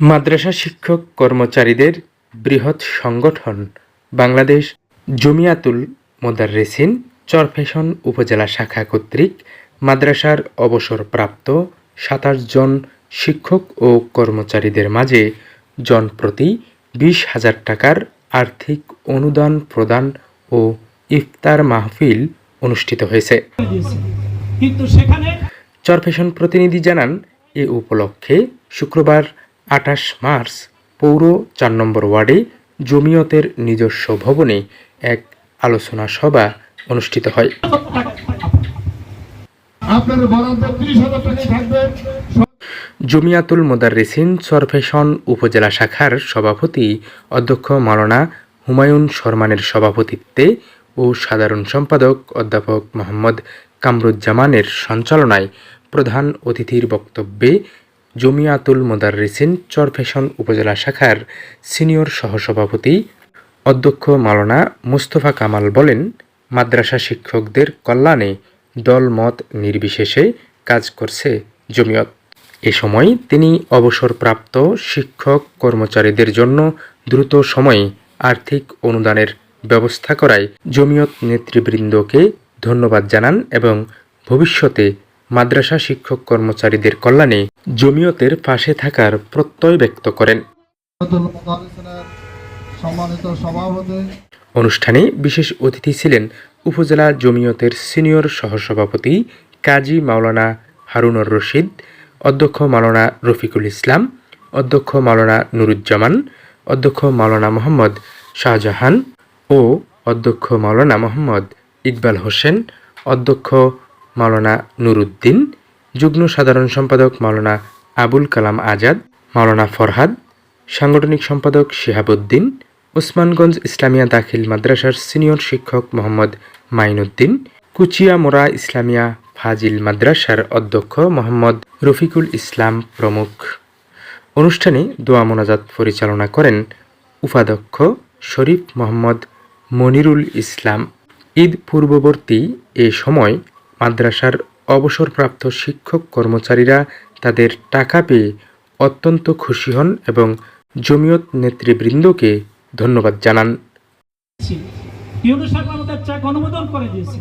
মাদ্রাসা শিক্ষক কর্মচারীদের বৃহৎ সংগঠন, বাংলাদেশ জমিয়াতুল মোদাররেসিন চরফেশন উপজেলা শাখা কর্তৃক মাদ্রাসার অবসরপ্রাপ্ত সাতাশ জন শিক্ষক ও কর্মচারীদের মাঝে জনপ্রতি বিশ হাজার টাকার আর্থিক অনুদান প্রদান ও ইফতার মাহফিল অনুষ্ঠিত হয়েছে। কিন্তু সেখানে চরফেশন প্রতিনিধি জানান এ উপলক্ষে শুক্রবার আঠাশ মার্চ পৌর চার নম্বর ওয়ার্ডে জমিয়তের নিজস্ব ভবনে এক আলোচনা সভা অনুষ্ঠিত হয়। জমিয়াতুল মোদাররেসিন চরফেশন উপজেলা শাখার সভাপতি অধ্যক্ষ মাওলানা হুমায়ুন শর্মানের সভাপতিত্বে ও সাধারণ সম্পাদক অধ্যাপক মোহাম্মদ কামরুজ্জামানের সঞ্চালনায় প্রধান অতিথির বক্তব্যে জমিয়াতুল মোদাররেসিন চরফেশন উপজেলা শাখার সিনিয়র সহসভাপতি অধ্যক্ষ মাওলানা মুস্তফা কামাল বলেন, মাদ্রাসা শিক্ষকদের কল্যাণে দলমত নির্বিশেষে কাজ করছে জমিয়ত। এ সময় তিনি অবসরপ্রাপ্ত শিক্ষক কর্মচারীদের জন্য দ্রুত সময়ে আর্থিক অনুদানের ব্যবস্থা করায় জমিয়ত নেতৃবৃন্দকে ধন্যবাদ জানান এবং ভবিষ্যতে মাদ্রাসা শিক্ষক কর্মচারীদের কল্যাণে জমিয়তের পাশে থাকার প্রত্যয় ব্যক্ত করেন। অনুষ্ঠানে বিশেষ অতিথি ছিলেন উপজেলা জমিয়তের সিনিয়র সহসভাপতি কাজী মাওলানা হারুনর রশিদ অধ্যক্ষ মাওলানা রফিকুল ইসলাম অধ্যক্ষ মাওলানা নুরুজ্জামান অধ্যক্ষ মাওলানা মোহাম্মদ শাহজাহান ও অধ্যক্ষ মাওলানা মোহাম্মদ ইকবাল হোসেন, অধ্যক্ষ মাওলানা নুরুদ্দিন, যুগ্ম সাধারণ সম্পাদক মাওলানা আবুল কালাম আজাদ, মাওলানা ফরহাদ, সাংগঠনিক সম্পাদক শিহাবুদ্দিন ওসমানগঞ্জ ইসলামিয়া দাখিল মাদ্রাসার সিনিয়র শিক্ষক মোহাম্মদ মাইনুদ্দিন, কুচিয়া মোরা ইসলামিয়া ফাজিল মাদ্রাসার অধ্যক্ষ মোহাম্মদ রফিকুল ইসলাম প্রমুখ। অনুষ্ঠানে দোয়া মোনাজাত পরিচালনা করেন উপাধ্যক্ষ শরীফ মোহাম্মদ মনিরুল ইসলাম ঈদ পূর্ববর্তী এ সময় মাদ্রাসার অবসরপ্রাপ্ত শিক্ষক কর্মচারীরা তাদের টাকা পেয়ে অত্যন্ত খুশি হন এবং জমিয়ত নেতৃবৃন্দকে ধন্যবাদ জানান। অনুমোদন করে দিয়েছে